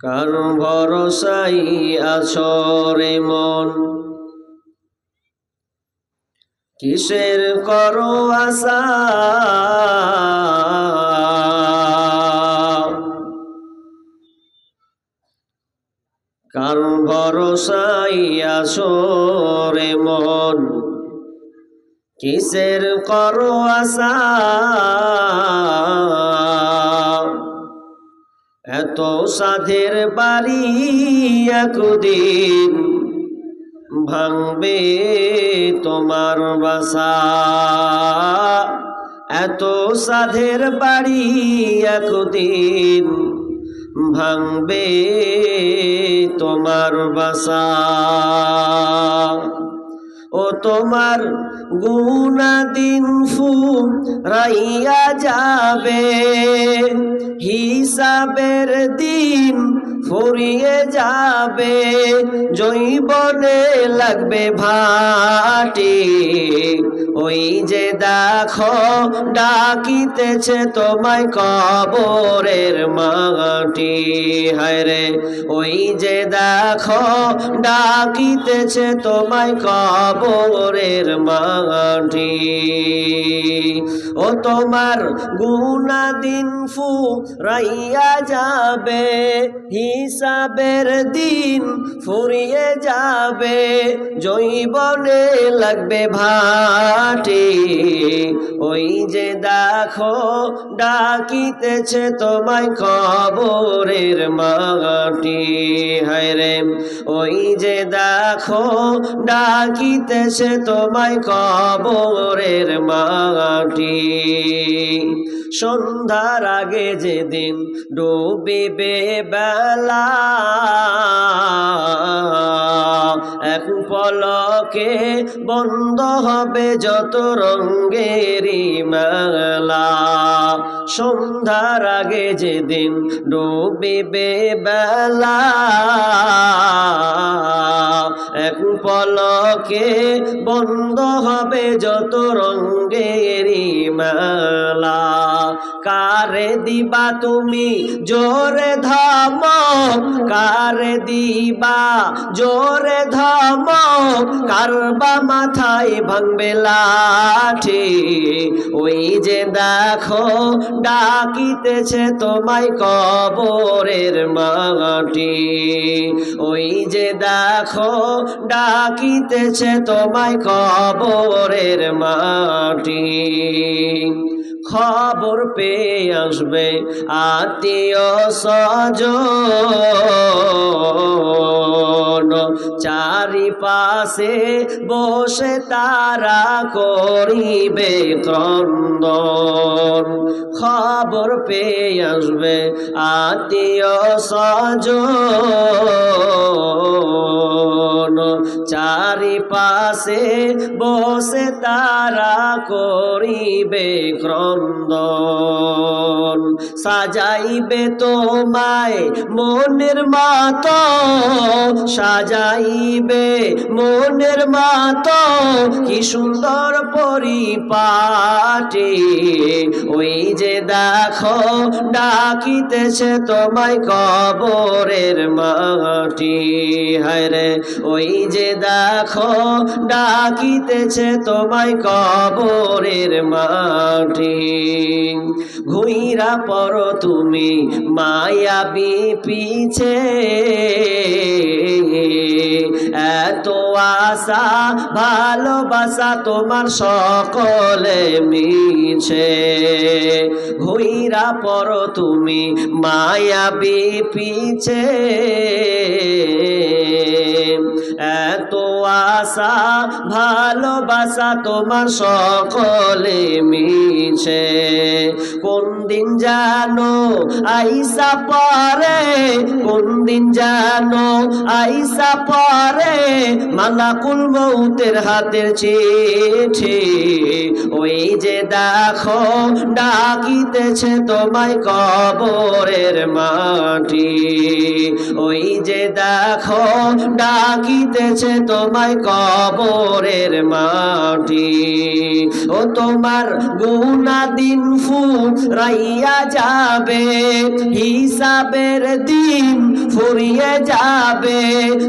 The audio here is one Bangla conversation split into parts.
কার ভরসাই আছরে মন। কিসের করো আশা? কার ভরসাই আছরে মন। কিসের করো আশা? এত সাধের বাড়ি একদিন ভাঙবে তোমার বাসা। এত সাধের বাড়ি একদিন ভাঙবে তোমার বাসা। ও তোমার গুণাদিন ফু রাইয়া যাবে হিসাবের দিন ফুরিয়ে যাবে, জৈবনে লাগবে ভাটি। ওই যে দেখো, ডাকিতেছে তোমায় কবরের মাটি। হায় রে, ওই যে দেখো, ডাকিতেছে তোমায় কবরের মাটি। ও তোমার গুণাদিন ফু রাইয়া যাবে, হিসাবের দিন ফুরিয়ে যাবে, জৈবনে লাগবে ভাটি। ওই যে দেখো, ডাকিতেছে তোমায় কবরের মাটি। হায় রে, ওই যে দেখো, ডাকিতেছে তোমায় কবরের মাটি। সন্ধ্যার আগে যেদিন ডুবিবে বেলা, এক পলকে বন্ধ হবে যত রঙ্গেরই মেলা। সন্ধ্যার আগে যেদিন ডুবিবে বেলা এক পলকে বন্ধ হবে যত রঙ্গেরি মেলা। কারে দিবা তুমি জোরে ধাম, কারে দিবা জোরে ধাম কারবা মাথায় ভাঙবে লাঠি? ওই যে দেখো, ডাকিতেছে তোমায় কবরের মাটি। ওই যে দেখো, ডাকিতেছে তোমায় কবরের মাটি। খবর পেয়ে আসবে আত্মীয় স্বজন। চারিপাশে বসে তারা করিবে ক্রন্দন। খবর পেয়ে আসবে আত্মীয় স্বজন। চারিপাশে বসে তারা করিবে ক্রন্দন। সাজাইবে তোমায় মনের মাত, সাজাইবে মনের মাত, কি সুন্দর পরিপাটি। ওই যে দেখো, ডাকিতেছে তোমায় কবরের মাটি। হায় রে ওই যে দেখো ডাকিতেছে তোমায় কবরের মাটি ঘুইরা পর তুমি মায়াবি পিছে এত আশা, ভালোবাসা তোমার সকলে মিছে ঘুইরা পর তুমি মায়াবি পিছে এত আশা ভালোবাসা তোমার সকলে মিছে। কোন দিন জানো আইসা পরে কোন দিন জানো আইসা পরে মালাকুল মৌতের হাতের চিঠি। ওই যে দেখো, ডাকিতেছে তোমায় কবরের মাটি। ওই যে দেখো, ডাকিতেছে তোমায় কবরের মাটি। ও তোমার গুনা দিন ফু রাইয়া যাবে, হিসাবের দিন ফুরিয়ে যাবে,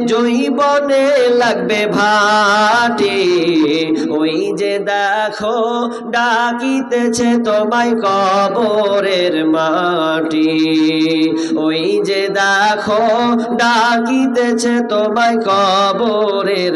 জৈবনে লাগবে ভাটি। ওই যে দেখো, ডাকিতেছে তোমায় কবরের মাটি। ওই যে দেখো, ডাকিতেছে তোমায় কবরের